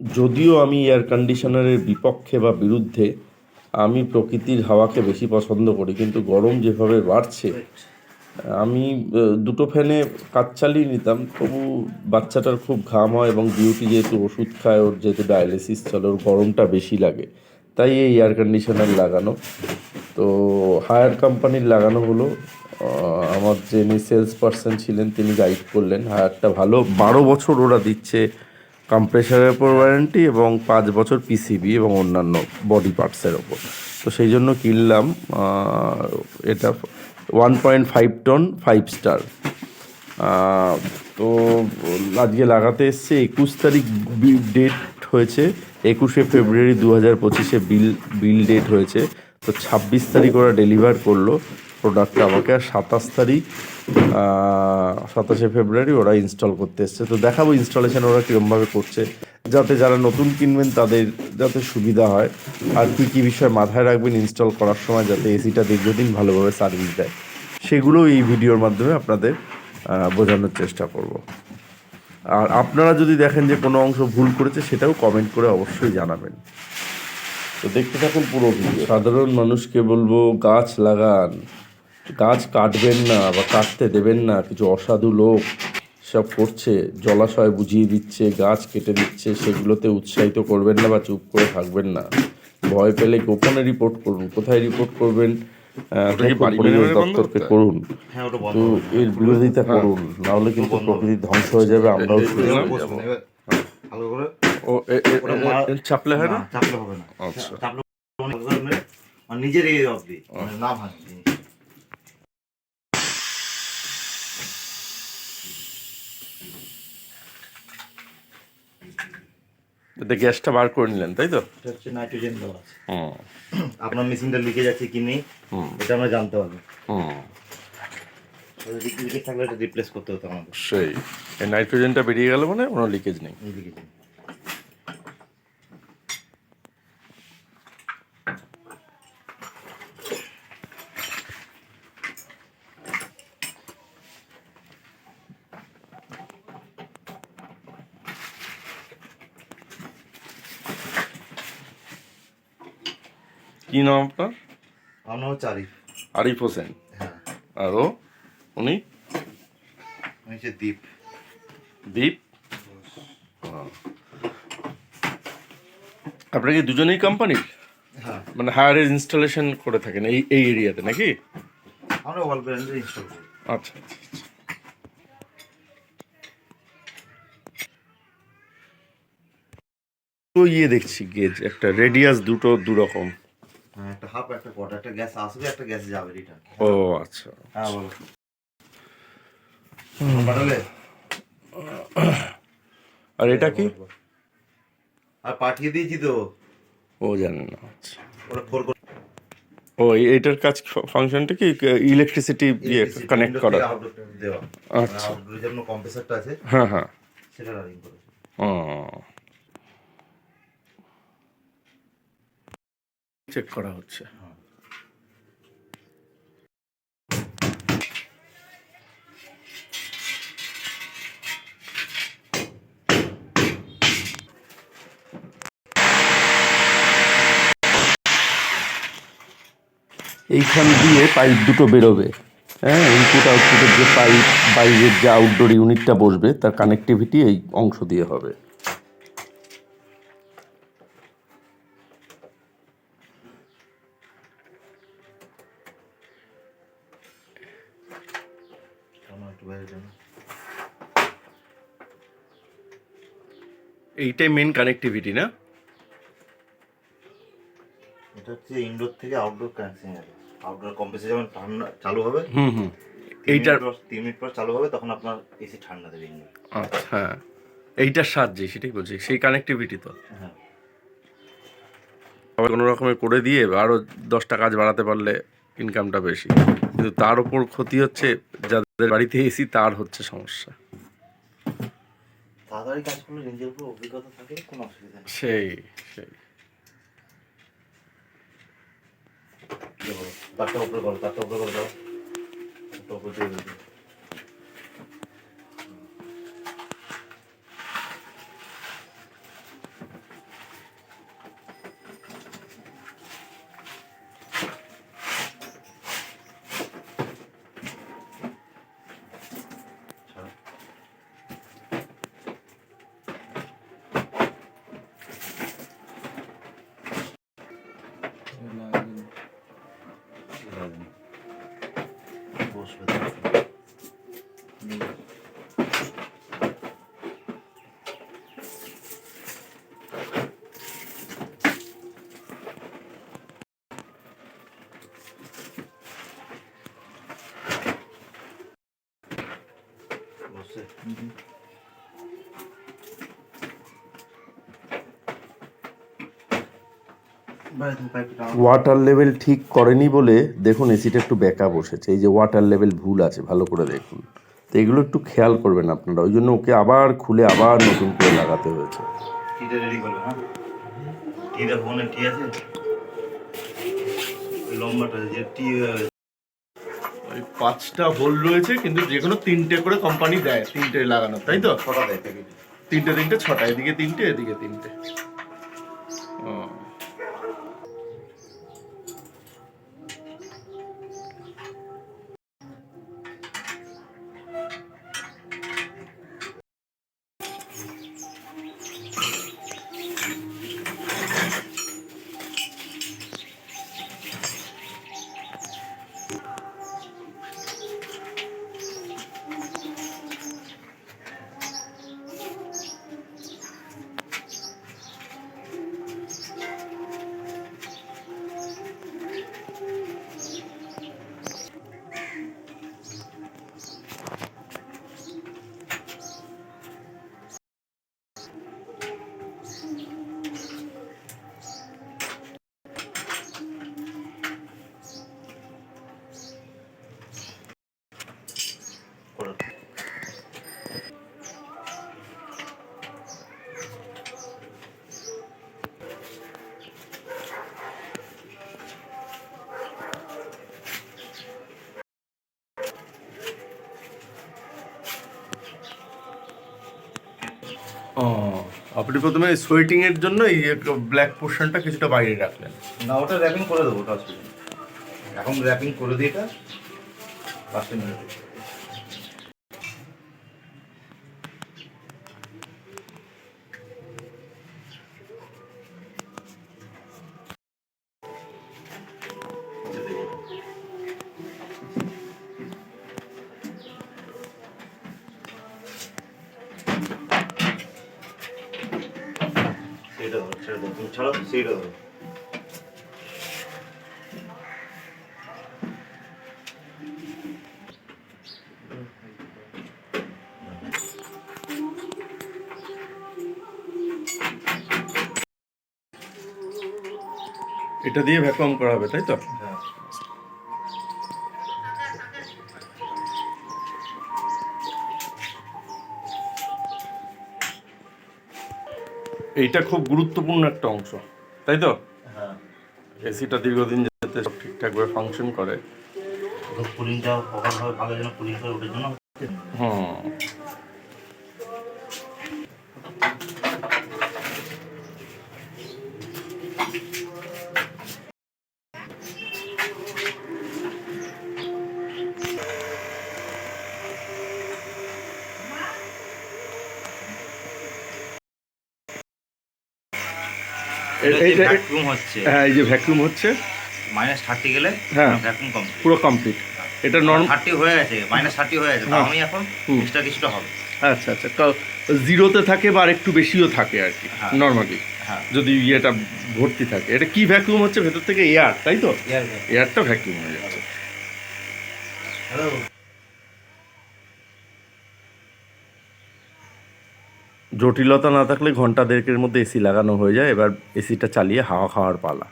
যদিও আমি এয়ার কন্ডিশনারের বিপক্ষে বা বিরুদ্ধে, আমি প্রকৃতির হাওয়াকে বেশি পছন্দ করি, কিন্তু গরম যেভাবে বাড়ছে, আমি দুটো ফ্যানে কাজ চালিয়ে নিতাম, তবু বাচ্চাটার খুব ঘাম হয় এবং ডিউটি যেহেতু ওষুধ খায়, ওর যেহেতু ডায়ালিসিস চলে, ওর গরমটা বেশি লাগে। তাই এই এয়ার কন্ডিশনার লাগানো। তো হায়ার কোম্পানির লাগানো হলো আমার যিনি সেলস পার্সন ছিলেন, তিনি গাইড করলেন। হায়ারটা ভালো, বারো বছর ওরা দিচ্ছে কম্প্রেসারের ওপর ওয়ারেন্টি এবং পাঁচ বছর পিসিবি এবং অন্যান্য বডি পার্টসের ওপর তো সেই জন্য কিনলাম এটা one point five ton five star তো আজকে লাগাতে এসছে, একুশ তারিখ ডেট হয়েছে, একুশে ফেব্রুয়ারি দু হাজার পঁচিশে বিল বিল ডেট হয়েছে। তো ছাব্বিশ তারিখ ওরা ডেলিভার করল। প্রোডাক্টটা আমাকে আর সাতাশ তারিখ সাতাশে ফেব্রুয়ারি ওরা ইনস্টল করতে এসছে। তো দেখাবো ইনস্টলেশন ওরা কীরকমভাবে করছে। যাতে যারা নতুন কিনবেন তাদের যাতে সুবিধা হয়। আর কী কী বিষয় মাথায় রাখবেন ইনস্টল করার সময় যাতে এসিটা দীর্ঘদিন ভালোভাবে সার্ভিস দেয়। সেগুলো এই ভিডিওর মাধ্যমে আপনাদের বোঝানোর চেষ্টা করব। আর আপনারা যদি দেখেন যে কোনো অংশ ভুল করেছে, সেটাও কমেন্ট করে অবশ্যই জানাবেন। তো দেখতে থাকুন পুরো সাধারণ মানুষকে বলব, গাছ লাগান। গাছ কাটবেন না বা কাটতে দেবেন না কিছু অসাধু লোক সব করছে জলাশয় বুঝিয়ে দিচ্ছে গাছ কেটে দিচ্ছে সেগুলোতে উৎসাহিত করবেন না বা চুপ করে থাকবেন না। ভয় পেলে গোপনে রিপোর্ট করুন কোথায় রিপোর্ট করবেন? পরিবেশ দপ্তরকে করুন। হ্যাঁ তো এর বিরোধিতা করুন নাহলে কিন্তু প্রকৃতি ধ্বংস হয়ে যাবে আমরাও হয়ে ও চাপলে হয় না? না, চাপলে হবে না। আচ্ছা। মানে নিজের এই অবধি মানে না ভাঙে এতে গ্যাসটা বার করে নিলেন তাই তো? এটা হচ্ছে নাইট্রোজেন দেওয়া আছে। আপনার মেশিনটা লিকে যাচ্ছে কি নেই এটা আমরা জানতে পারব। হুম। লিকে থাকলে এটা রিপ্লেস করতে হতো আমাদের। সেই। এই নাইট্রোজেনটা বেরিয়ে গেল মানে কোনো লিকেজ নেই। লিকেজ লিকেজ কি নাম আপনার? আমরা হচ্ছে আরিফ। আরিফ হোসেন। হ্যাঁ। আর? ও উনি আমি হচ্ছে দ্বীপ দীপ? আপনারা কি দুজনেই কোম্পানির হ্যাঁ। মানে হায়ারের ইনস্টলেশন করে থাকেন এই এই এরিয়াতে নাকি? আমরা অল ব্র্যান্ডের ইনস্টল করি। আচ্ছা আচ্ছা আচ্ছা। তো ইয়ে দেখছি গেজ একটা রেডিয়াস দুটো দু রকম হ্যাঁ একটা হাফ একটা কোয়ার্টার একটা গ্যাস আসবে একটা গ্যাস যাবে রিটার্ন ও আচ্ছা হ্যাঁ বলো। পাঠালে? আর এটা কি? আর পাঠিয়ে দিয়েছি তো। ও জানেন না আচ্ছা। ফোর ও এইটার কাজ ফাংশনটা কি? ইলেকট্রিসিটি ইয়ে কানেক্ট করা দেওয়া। আচ্ছা। জন্য কম্প্রেসারটা আছে হ্যাঁ হ্যাঁ। সেটা রানিং করেছে। ও। চেক করা হচ্ছে। এইখান দিয়ে পাইপ দুটো বেরোবে। হ্যাঁ ইনপুট আউটপুটের যে পাইপ বাইরের যে আউটডোর ইউনিটটা বসবে, তার কানেক্টিভিটি এই অংশ দিয়ে হবে। এইটাই মেন কানেক্টিভিটি না? এটা হচ্ছে ইনডোর থেকে আউটডোর কানেকশন আউটডোর কম্প্রেসার যখন ঠান্ডা চালু হবে হুম হুম। এইটার তিন মিনিট পর চালু হবে তখন আপনার এসি ঠান্ডা দেবে ইনডোর আচ্ছা। এইটার সাহায্যে সেটাই বলছি সেই কানেক্টিভিটি তো। হ্যাঁ। আবার কোনো রকমের করে দিয়ে আরও দশটা কাজ বাড়াতে পারলে ইনকামটা বেশি। কিন্তু তার ওপর ক্ষতি হচ্ছে যাদের বাড়িতে এসি তার হচ্ছে সমস্যা। তাড়াতাড়ি কাজ করলে নিজের উপর অভিজ্ঞতা থাকে কোনো অসুবিধা নেই। সেই সেই। তারটা উপরে করো তারটা উপরে করো দাও। তারটা উপরে দিয়ে Vamos a ver. No water level ঠিক করেনি বলে দেখুন এসিটা একটু বেঁকা বসেছে। এই যে ওয়াটার লেভেল ভুল আছে ভালো করে দেখুন। তো এগুলো একটু খেয়াল করবেন আপনারা। ওই জন্য ওকে আবার খুলে আবার নতুন করে লাগাতে হয়েছে। হ্যাঁ? পাঁচটা হোল রয়েছে কিন্তু যে কোনো তিনটে করে কোম্পানি দেয় তিনটে লাগানো তাই তো? তিনটে তিনটে ছটা এদিকে তিনটে এদিকে তিনটে। আপনি প্রথমে সোয়েটিং এর জন্য এই ব্ল্যাক পোর্শনটা কিছুটা বাইরে রাখলেন। না, ওটা র্যাপিং করে দেবো, ওটা অসুবিধা এখন র্যাপিং করে দিই এটা পাঁচটা মিনিট তুমি ছাড়ো সেইটা এটা দিয়ে ভ্যাকুয়াম করা হবে তাই তো? এইটা খুব গুরুত্বপূর্ণ একটা অংশ তাই তো? হ্যাঁ। এসিটা দীর্ঘদিন যাতে সব ঠিকঠাকভাবে ফাংশন করে। হুম। ভ্যাকুয়াম হচ্ছে। হ্যাঁ এই যে ভ্যাকুয়াম হচ্ছে। মাইনাস থার্টি গেলে হ্যাঁ। ভ্যাকুয়াম কমপ্লিট পুরো কমপ্লিট এটা নর্ম থার্টি হয়ে গেছে মাইনাস থার্টি হয়ে গেছে। হ্যাঁ। আমি এখন হুম। এক্সট্রা কিছুটা হবে। আচ্ছা আচ্ছা। জিরোতে থাকে বা একটু বেশিও থাকে আর কি হ্যাঁ। নর্মালি হ্যাঁ। যদি ইয়েটা ভর্তি থাকে। এটা কি ভ্যাকুয়াম হচ্ছে? ভেতর থেকে এয়ার তাই তো? এয়ারটা ভ্যাকুয়াম হয়ে যাচ্ছে। হ্যালো জটিলতা না থাকলে ঘণ্টা দেড়কের মধ্যে এসি লাগানো হয়ে যায়। এবার এসিটা চালিয়ে হাওয়া খাওয়ার পালা।